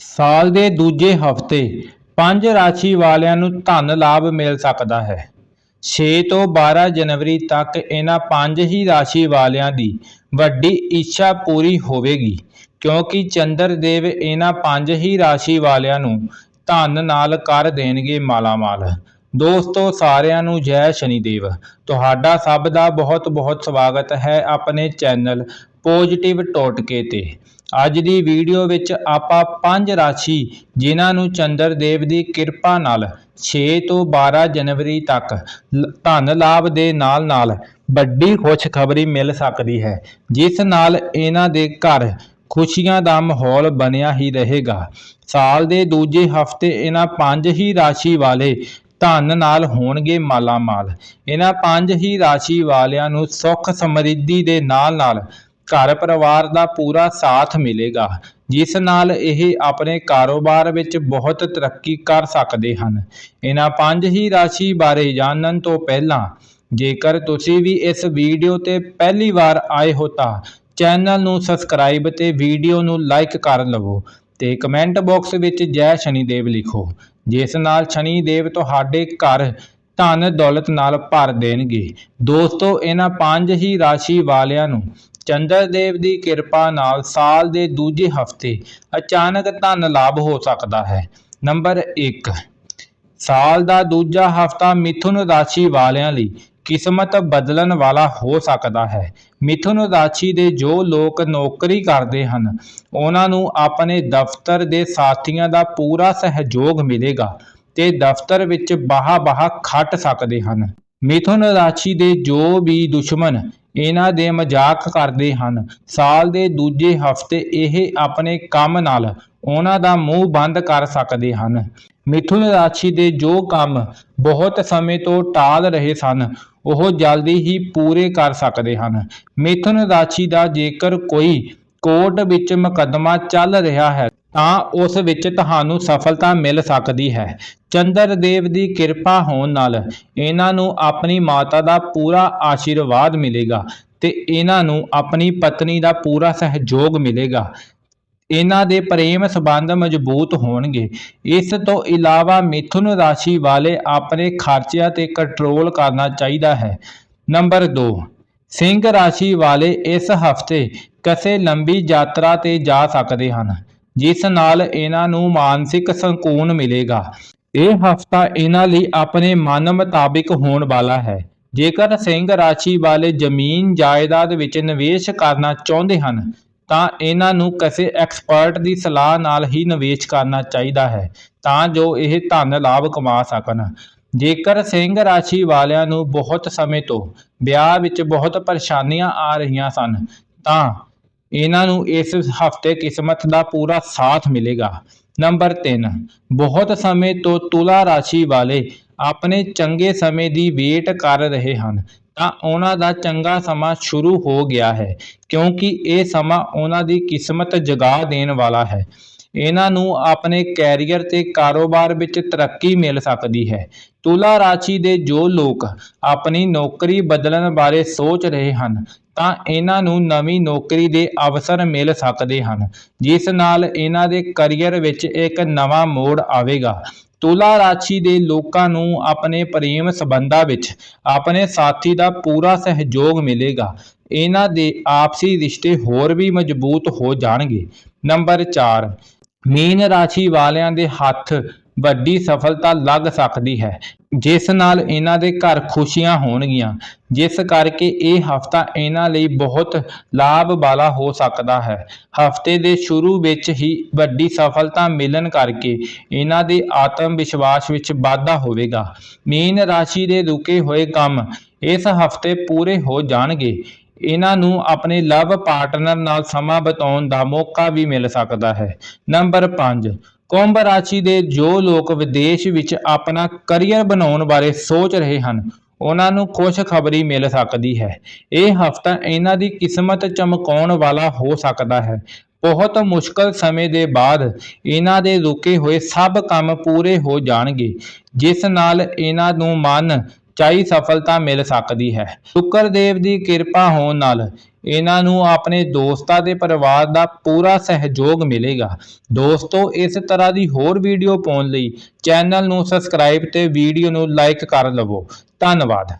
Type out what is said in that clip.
ਸਾਲ ਦੇ ਦੂਜੇ ਹਫ਼ਤੇ ਪੰਜ ਰਾਸ਼ੀ ਵਾਲਿਆਂ ਨੂੰ ਧਨ ਲਾਭ ਮਿਲ ਸਕਦਾ ਹੈ। 6 ਤੋਂ 12 ਜਨਵਰੀ ਤੱਕ ਇਹਨਾਂ ਪੰਜ ਹੀ ਰਾਸ਼ੀ ਵਾਲਿਆਂ ਦੀ ਵੱਡੀ ਇੱਛਾ ਪੂਰੀ ਹੋਵੇਗੀ, ਕਿਉਂਕਿ ਚੰਦਰ ਦੇਵ ਇਹਨਾਂ ਪੰਜ ਹੀ ਰਾਸ਼ੀ ਵਾਲਿਆਂ ਨੂੰ ਧਨ ਨਾਲ ਕਰ ਦੇਣਗੇ ਮਾਲਾਮਾਲ। ਦੋਸਤੋ, ਸਾਰਿਆਂ ਨੂੰ ਜੈ ਸ਼ਨੀਦੇਵ। ਤੁਹਾਡਾ ਸਭ ਦਾ ਬਹੁਤ ਬਹੁਤ ਸਵਾਗਤ ਹੈ ਆਪਣੇ ਚੈਨਲ ਪੋਜ਼ਿਟਿਵ ਟੋਟਕੇ ਤੇ। ਅੱਜ ਦੀ ਵੀਡੀਓ ਵਿੱਚ ਆਪਾਂ ਪੰਜ ਰਾਸ਼ੀ ਜਿਨ੍ਹਾਂ ਨੂੰ ਚੰਦਰ ਦੇਵ ਦੀ ਕਿਰਪਾ ਨਾਲ 6 ਤੋਂ 12 ਜਨਵਰੀ ਤੱਕ ਲ- ਧਨ ਲਾਭ ਦੇ ਨਾਲ ਨਾਲ ਵੱਡੀ ਖੁਸ਼ਖਬਰੀ ਮਿਲ ਸਕਦੀ ਹੈ, ਜਿਸ ਨਾਲ ਇਹਨਾਂ ਦੇ ਘਰ ਖੁਸ਼ੀਆਂ ਦਾ ਮਾਹੌਲ ਬਣਿਆ ਹੀ ਰਹੇਗਾ। ਸਾਲ ਦੇ ਦੂਜੇ ਹਫ਼ਤੇ ਇਹਨਾਂ ਪੰਜ ਹੀ ਰਾਸ਼ੀ ਵਾਲੇ ਧਨ ਨਾਲ ਹੋਣਗੇ ਮਾਲਾ ਮਾਲ ਇਹਨਾਂ ਪੰਜ ਹੀ ਰਾਸ਼ੀ ਵਾਲਿਆਂ ਨੂੰ ਸੁੱਖ ਸਮਰਿੱਧੀ ਦੇ ਨਾਲ ਨਾਲ ਘਰ ਪਰਿਵਾਰ ਦਾ ਪੂਰਾ ਸਾਥ ਮਿਲੇਗਾ, ਜਿਸ ਨਾਲ ਇਹ ਆਪਣੇ ਕਾਰੋਬਾਰ ਵਿੱਚ ਬਹੁਤ ਤਰੱਕੀ ਕਰ ਸਕਦੇ ਹਨ। ਇਹਨਾਂ ਪੰਜ ਹੀ ਰਾਸ਼ੀ ਬਾਰੇ ਜਾਣਨ ਤੋਂ ਪਹਿਲਾਂ, ਜੇਕਰ ਤੁਸੀਂ ਵੀ ਇਸ ਵੀਡੀਓ ਤੇ ਪਹਿਲੀ ਵਾਰ ਆਏ ਹੋ ਤਾਂ ਚੈਨਲ ਨੂੰ ਸਬਸਕ੍ਰਾਈਬ ਤੇ ਵੀਡੀਓ ਨੂੰ ਲਾਈਕ ਕਰ ਲਵੋ ਤੇ ਕਮੈਂਟ ਬਾਕਸ ਵਿੱਚ ਜੈ ਸ਼ਨੀਦੇਵ ਲਿਖੋ, ਜਿਸ ਨਾਲ ਸ਼ਨੀਦੇਵ ਤੁਹਾਡੇ ਘਰ ਧਨ ਦੌਲਤ ਨਾਲ ਭਰ ਦੇਣਗੇ। ਦੋਸਤੋ, ਇਹਨਾਂ ਪੰਜ ਹੀ ਰਾਸ਼ੀ ਵਾਲਿਆਂ ਨੂੰ ਚੰਦਰ ਦੇਵ ਦੀ ਕਿਰਪਾ ਨਾਲ ਸਾਲ ਦੇ ਦੂਜੇ ਹਫ਼ਤੇ ਅਚਾਨਕ ਧਨ ਲਾਭ ਹੋ ਸਕਦਾ ਹੈ। ਨੰਬਰ 1 ਸਾਲ ਦਾ ਦੂਜਾ ਹਫਤਾ ਮਿਥੁਨ ਰਾਸ਼ੀ ਵਾਲਿਆਂ ਲਈ ਕਿਸਮਤ ਬਦਲਣ ਵਾਲਾ ਹੋ ਸਕਦਾ ਹੈ। ਮਿਥੁਨ ਰਾਸ਼ੀ ਦੇ ਜੋ ਲੋਕ ਨੌਕਰੀ ਕਰਦੇ ਹਨ, ਉਹਨਾਂ ਨੂੰ ਆਪਣੇ ਦਫ਼ਤਰ ਦੇ ਸਾਥੀਆਂ ਦਾ ਪੂਰਾ ਸਹਿਯੋਗ ਮਿਲੇਗਾ ਤੇ ਦਫ਼ਤਰ ਵਿੱਚ ਬਾਹਾ-ਬਾਹਾ ਖੱਟ ਸਕਦੇ ਹਨ। ਮਿਥੁਨ ਰਾਸ਼ੀ ਦੇ ਜੋ ਵੀ ਦੁਸ਼ਮਣ ਇਹਨਾਂ ਦੇ ਮਜ਼ਾਕ ਕਰਦੇ ਹਨ। ਸਾਲ ਦੇ ਦੂਜੇ ਹਫ਼ਤੇ ਇਹ ਆਪਣੇ ਕੰਮ ਨਾਲ ਉਹਨਾਂ ਦਾ ਮੂੰਹ ਬੰਦ ਕਰ ਸਕਦੇ ਹਨ। ਮਿਥੁਨ ਰਾਸ਼ੀ ਦੇ ਜੋ ਕੰਮ ਬਹੁਤ ਸਮੇਂ ਤੋਂ ਟਾਲ ਰਹੇ ਸਨ, ਉਹ ਜਲਦੀ ਹੀ ਪੂਰੇ ਕਰ ਸਕਦੇ ਹਨ। ਮਿਥੁਨ ਰਾਸ਼ੀ ਦਾ ਜੇਕਰ ਕੋਈ ਕੋਰਟ ਵਿੱਚ ਮੁਕੱਦਮਾ ਚੱਲ ਰਿਹਾ ਹੈ ਤਾਂ ਉਸ ਵਿੱਚ ਤੁਹਾਨੂੰ ਸਫਲਤਾ ਮਿਲ ਸਕਦੀ ਹੈ। ਚੰਦਰ ਦੇਵ ਦੀ ਕਿਰਪਾ ਹੋਣ ਨਾਲ ਇਹਨਾਂ ਨੂੰ ਆਪਣੀ ਮਾਤਾ ਦਾ ਪੂਰਾ ਆਸ਼ੀਰਵਾਦ ਮਿਲੇਗਾ ਤੇ ਇਹਨਾਂ ਨੂੰ ਆਪਣੀ ਪਤਨੀ ਦਾ ਪੂਰਾ ਸਹਿਯੋਗ ਮਿਲੇਗਾ। ਇਹਨਾਂ ਦੇ ਪ੍ਰੇਮ ਸੰਬੰਧ ਮਜ਼ਬੂਤ ਹੋਣਗੇ। ਇਸ ਤੋਂ ਇਲਾਵਾ ਮਿਥੁਨ ਰਾਸ਼ੀ ਵਾਲੇ ਆਪਣੇ ਖਰਚਿਆਂ ਤੇ ਕੰਟਰੋਲ ਕਰਨਾ ਚਾਹੀਦਾ ਹੈ। ਨੰਬਰ 2 ਸਿੰਘ ਰਾਸ਼ੀ ਵਾਲੇ ਇਸ ਹਫ਼ਤੇ ਕਿਸੇ ਲੰਬੀ ਯਾਤਰਾ ਤੇ ਜਾ ਸਕਦੇ ਹਨ। ਜਿਸ ਨਾਲ ਇਹਨਾਂ ਨੂੰ ਮਾਨਸਿਕ ਸਕੂਨ ਮਿਲੇਗਾ। ਇਹ ਹਫਤਾ ਇਹਨਾਂ ਲਈ ਆਪਣੇ ਮਨ ਮੁਤਾਬਿਕ ਹੋਣ ਵਾਲਾ ਹੈ। ਜੇਕਰ ਸਿੰਘ ਰਾਸ਼ੀ ਵਾਲੇ ਜ਼ਮੀਨ ਜਾਇਦਾਦ ਵਿੱਚ ਨਿਵੇਸ਼ ਕਰਨਾ ਚਾਹੁੰਦੇ ਹਨ, ਤਾਂ ਇਹਨਾਂ ਨੂੰ ਕਿਸੇ ਐਕਸਪਰਟ ਦੀ ਸਲਾਹ ਨਾਲ ਹੀ ਨਿਵੇਸ਼ ਕਰਨਾ ਚਾਹੀਦਾ ਹੈ, ਤਾਂ ਜੋ ਇਹ ਧਨ ਲਾਭ ਕਮਾ ਸਕਣ। ਜੇਕਰ ਸਿੰਘ ਰਾਸ਼ੀ ਵਾਲਿਆਂ ਨੂੰ ਬਹੁਤ ਸਮੇਂ ਤੋਂ ਵਿਆਹ ਵਿੱਚ ਬਹੁਤ ਪਰੇਸ਼ਾਨੀਆਂ ਆ ਰਹੀਆਂ ਸਨ, ਤਾਂ ਇਹਨਾਂ ਨੂੰ ਇਸ ਹਫ਼ਤੇ ਕਿਸਮਤ ਦਾ ਪੂਰਾ ਸਾਥ ਮਿਲੇਗਾ। ਨੰਬਰ 3 ਬਹੁਤ ਸਮੇਂ ਤੋਂ ਤੁਲਾ ਰਾਸ਼ੀ ਵਾਲੇ ਆਪਣੇ ਚੰਗੇ ਸਮੇਂ ਦੀ ਵੇਟ ਕਰ ਰਹੇ ਹਨ। ਤਾਂ ਉਹਨਾਂ ਦਾ ਚੰਗਾ ਸਮਾਂ ਸ਼ੁਰੂ ਹੋ ਗਿਆ ਹੈ, ਕਿਉਂਕਿ ਇਹ ਸਮਾਂ ਉਹਨਾਂ ਦੀ ਕਿਸਮਤ ਜਗਾ ਦੇਣ ਵਾਲਾ ਹੈ। ਇਹਨਾਂ ਨੂੰ ਆਪਣੇ ਕੈਰੀਅਰ ਤੇ ਕਾਰੋਬਾਰ ਵਿੱਚ ਤਰੱਕੀ ਮਿਲ ਸਕਦੀ ਹੈ। ਤੁਲਾ ਰਾਸ਼ੀ ਦੇ ਜੋ ਲੋਕ ਆਪਣੀ ਨੌਕਰੀ ਬਦਲਣ ਬਾਰੇ ਸੋਚ ਰਹੇ ਹਨ ਤਾਂ ਇਹਨਾਂ ਨੂੰ ਨਵੀਂ ਨੌਕਰੀ ਦੇ ਅਵਸਰ ਮਿਲ ਸਕਦੇ ਹਨ, ਜਿਸ ਨਾਲ ਇਹਨਾਂ ਦੇ ਕੈਰੀਅਰ ਵਿੱਚ ਇੱਕ ਨਵਾਂ ਮੋੜ ਆਵੇਗਾ। ਤੁਲਾ ਰਾਸ਼ੀ ਦੇ ਲੋਕਾਂ ਨੂੰ ਆਪਣੇ ਪ੍ਰੇਮ ਸੰਬੰਧਾਂ ਵਿੱਚ ਆਪਣੇ ਸਾਥੀ ਦਾ ਪੂਰਾ ਸਹਿਯੋਗ ਮਿਲੇਗਾ। ਇਹਨਾਂ ਦੇ ਆਪਸੀ ਰਿਸ਼ਤੇ ਹੋਰ ਵੀ ਮਜ਼ਬੂਤ ਹੋ ਜਾਣਗੇ। ਨੰਬਰ 4 ਮੀਨ ਰਾਸ਼ੀ ਵਾਲਿਆਂ ਦੇ ਹੱਥ ਵੱਡੀ ਸਫਲਤਾ ਲੱਗ ਸਕਦੀ ਹੈ। ਜਿਸ ਨਾਲ ਇਹਨਾਂ ਦੇ ਘਰ ਖੁਸ਼ੀਆਂ ਹੋਣਗੀਆਂ, ਜਿਸ ਕਰਕੇ ਇਹ ਹਫਤਾ ਇਹਨਾਂ ਲਈ ਬਹੁਤ ਲਾਭ ਵਾਲਾ ਹੋ ਸਕਦਾ ਹੈ। ਹਫ਼ਤੇ ਦੇ ਸ਼ੁਰੂ ਵਿੱਚ ਹੀ ਵੱਡੀ ਸਫਲਤਾ ਮਿਲਣ ਕਰਕੇ ਇਹਨਾਂ ਦੇ ਆਤਮ ਵਿਸ਼ਵਾਸ ਵਿੱਚ ਵਾਧਾ ਹੋਵੇਗਾ। ਮੀਨ ਰਾਸ਼ੀ ਦੇ ਰੁਕੇ ਹੋਏ ਕੰਮ ਇਸ ਹਫ਼ਤੇ ਪੂਰੇ ਹੋ ਜਾਣਗੇ। ਇਹਨਾਂ ਨੂੰ ਆਪਣੇ ਲਵ ਪਾਰਟਨਰ ਨਾਲ ਸਮਾਂ ਬਿਤਾਉਣ ਦਾ ਮੌਕਾ ਵੀ ਮਿਲ ਸਕਦਾ ਹੈ। ਨੰਬਰ 5 ਕੁੰਭ ਰਾਸ਼ੀ ਦੇ ਜੋ ਲੋਕ ਵਿਦੇਸ਼ ਵਿੱਚ ਆਪਣਾ ਕਰੀਅਰ ਬਣਾਉਣ ਬਾਰੇ ਸੋਚ ਰਹੇ ਹਨ, ਉਹਨਾਂ ਨੂੰ ਖੁਸ਼ਖਬਰੀ ਮਿਲ ਸਕਦੀ ਹੈ। ਇਹ ਹਫਤਾ ਇਹਨਾਂ ਦੀ ਕਿਸਮਤ ਚਮਕਾਉਣ ਵਾਲਾ ਹੋ ਸਕਦਾ ਹੈ। ਬਹੁਤ ਮੁਸ਼ਕਲ ਸਮੇਂ ਦੇ ਬਾਅਦ ਇਹਨਾਂ ਦੇ ਰੁਕੇ ਹੋਏ ਸਭ ਕੰਮ ਪੂਰੇ ਹੋ ਜਾਣਗੇ, ਜਿਸ ਨਾਲ ਇਹਨਾਂ ਨੂੰ ਮਨ ਚਾਹੀ ਸਫਲਤਾ ਮਿਲ ਸਕਦੀ ਹੈ। ਸ਼ੁਕਰ ਦੇਵ ਦੀ ਕਿਰਪਾ ਹੋਣ ਨਾਲ ਇਹਨਾਂ ਨੂੰ ਆਪਣੇ ਦੋਸਤਾਂ ਦੇ ਪਰਿਵਾਰ ਦਾ ਪੂਰਾ ਸਹਿਯੋਗ ਮਿਲੇਗਾ। ਦੋਸਤੋ, ਇਸ ਤਰ੍ਹਾਂ ਦੀ ਹੋਰ ਵੀਡੀਓ ਪਾਉਣ ਲਈ ਚੈਨਲ ਨੂੰ ਸਬਸਕ੍ਰਾਈਬ ਤੇ ਵੀਡੀਓ ਨੂੰ ਲਾਈਕ ਕਰ ਲਵੋ। ਧੰਨਵਾਦ।